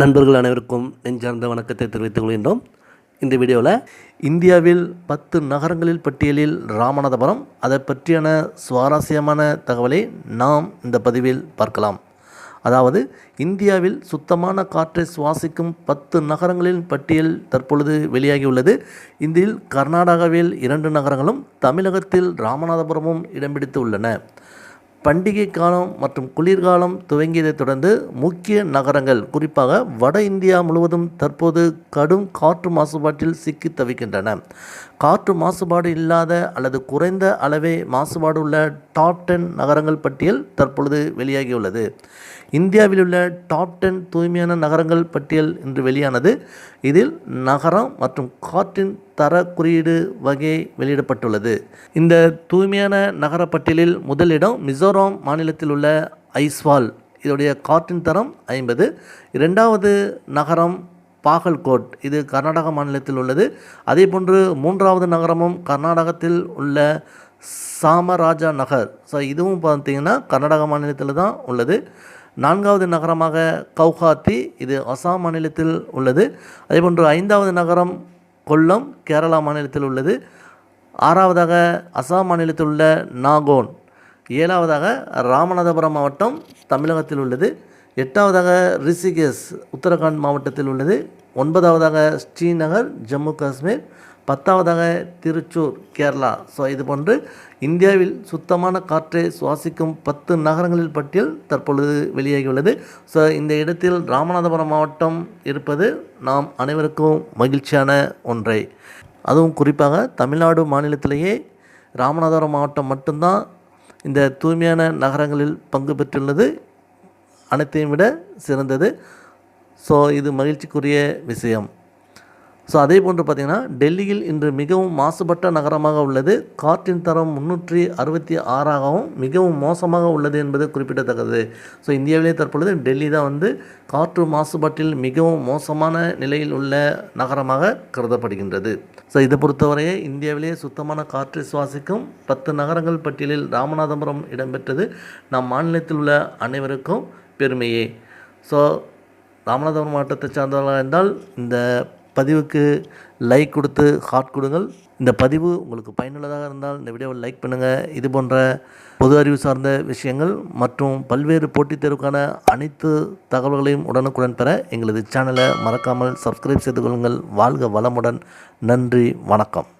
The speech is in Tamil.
நண்பர்கள் அனைவருக்கும் நெஞ்சார்ந்த வணக்கத்தை தெரிவித்துக் கொள்கின்றோம். இந்த வீடியோவில் இந்தியாவில் பத்து நகரங்களில் பட்டியலில் ராமநாதபுரம் அதை பற்றியான சுவாரஸ்யமான தகவலை நாம் இந்த பதிவில் பார்க்கலாம். அதாவது இந்தியாவில் சுத்தமான காற்றை சுவாசிக்கும் பத்து நகரங்களின் பட்டியல் தற்பொழுது வெளியாகியுள்ளது. இதில் கர்நாடகாவில் இரண்டு நகரங்களும் தமிழகத்தில் ராமநாதபுரமும் இடம் பிடித்து உள்ளன பண்டிகை காலம் மற்றும் குளிர்காலம் துவங்கியதைத் தொடர்ந்து முக்கிய நகரங்கள் குறிப்பாக வட இந்தியா முழுவதும் தற்போது கடும் காற்று மாசுபாட்டில் சிக்கி தவிக்கின்றன. காற்று மாசுபாடு இல்லாத அல்லது குறைந்த அளவே மாசுபாடு உள்ள டாப் டென் நகரங்கள் பட்டியல் தற்பொழுது வெளியாகியுள்ளது. இந்தியாவில் உள்ள டாப் டென் தூய்மையான நகரங்கள் பட்டியல் இன்று வெளியானது. இதில் நகரம் மற்றும் காற்றின் தர குறியீடு வகை வெளியிடப்பட்டுள்ளது. இந்த தூய்மையான நகர பட்டியலில் முதலிடம் மிசோரம் மாநிலத்தில் உள்ள ஐஸ்வால். இதோடைய காற்றின் தரம் ஐம்பது. இரண்டாவது நகரம் பாகல்கோட். இது கர்நாடக மாநிலத்தில் உள்ளது. அதே போன்று மூன்றாவது நகரமும் கர்நாடகத்தில் உள்ள சாமராஜா நகர். ஸோ இதுவும் பார்த்தீங்கன்னா கர்நாடக மாநிலத்தில் தான் உள்ளது. நான்காவது நகரமாக கவுஹாத்தி இது அசாம் மாநிலத்தில் உள்ளது. அதேபோன்று ஐந்தாவது நகரம் கொல்லம் கேரளா மாநிலத்தில் உள்ளது. ஆறாவதாக அசாம் மாநிலத்தில் உள்ள நாகோன். ஏழாவதாக ராமநாதபுரம் மாவட்டம் தமிழகத்தில் உள்ளது. எட்டாவதாக ரிஷிகேஷ் உத்தரகாண்ட் மாவட்டத்தில் உள்ளது. ஒன்பதாவதாக ஸ்ரீநகர் ஜம்மு காஷ்மீர். பத்தாவதாக திருச்சூர் கேரளா. ஸோ இது போன்று இந்தியாவில் சுத்தமான காற்றை சுவாசிக்கும் பத்து நகரங்களில் பட்டியல் தற்பொழுது வெளியாகியுள்ளது. ஸோ இந்த இடத்தில் ராமநாதபுரம் மாவட்டம் இருப்பது நாம் அனைவருக்கும் மகிழ்ச்சியான ஒன்றை. அதுவும் குறிப்பாக தமிழ்நாடு மாநிலத்திலேயே ராமநாதபுரம் மாவட்டம் மட்டும்தான் இந்த தூய்மையான நகரங்களில் பங்கு பெற்றுள்ளது. அனைத்தையும் விட சிறந்தது. ஸோ இது மகிழ்ச்சிக்குரிய விஷயம். ஸோ அதே போன்று பார்த்திங்கன்னா டெல்லியில் இன்று மிகவும் மாசுபட்ட நகரமாக உள்ளது. காற்றின் தரம் முன்னூற்றி அறுபத்தி ஆறாகவும் மிகவும் மோசமாக உள்ளது என்பது குறிப்பிடத்தக்கது. ஸோ இந்தியாவிலே தற்பொழுது டெல்லி தான் வந்து காற்று மாசுபாட்டில் மிகவும் மோசமான நிலையில் உள்ள நகரமாக கருதப்படுகின்றது. ஸோ இதை பொறுத்தவரையே இந்தியாவிலே சுத்தமான காற்றை சுவாசிக்கும் பத்து நகரங்கள் பட்டியலில் ராமநாதபுரம் இடம்பெற்றது. நம் மாநிலத்தில் உள்ள அனைவருக்கும் பெருமையே. ஸோ ராமநாதபுரம் மாவட்டத்தை சார்ந்தவர்களாக இருந்தால் இந்த பதிவுக்கு லைக் கொடுத்து ஹார்ட் கொடுங்கள். இந்த பதிவு உங்களுக்கு பயனுள்ளதாக இருந்தால் இந்த வீடியோவை லைக் பண்ணுங்கள் இது போன்ற பொது அறிவு சார்ந்த விஷயங்கள் மற்றும் பல்வேறு போட்டித் தேர்வுக்கான அனைத்து தகவல்களையும் உடனுக்குடன் பெற எங்களது சேனலை மறக்காமல் சப்ஸ்கிரைப் செய்து கொள்ளுங்கள். வாழ்க வளமுடன். நன்றி வணக்கம்.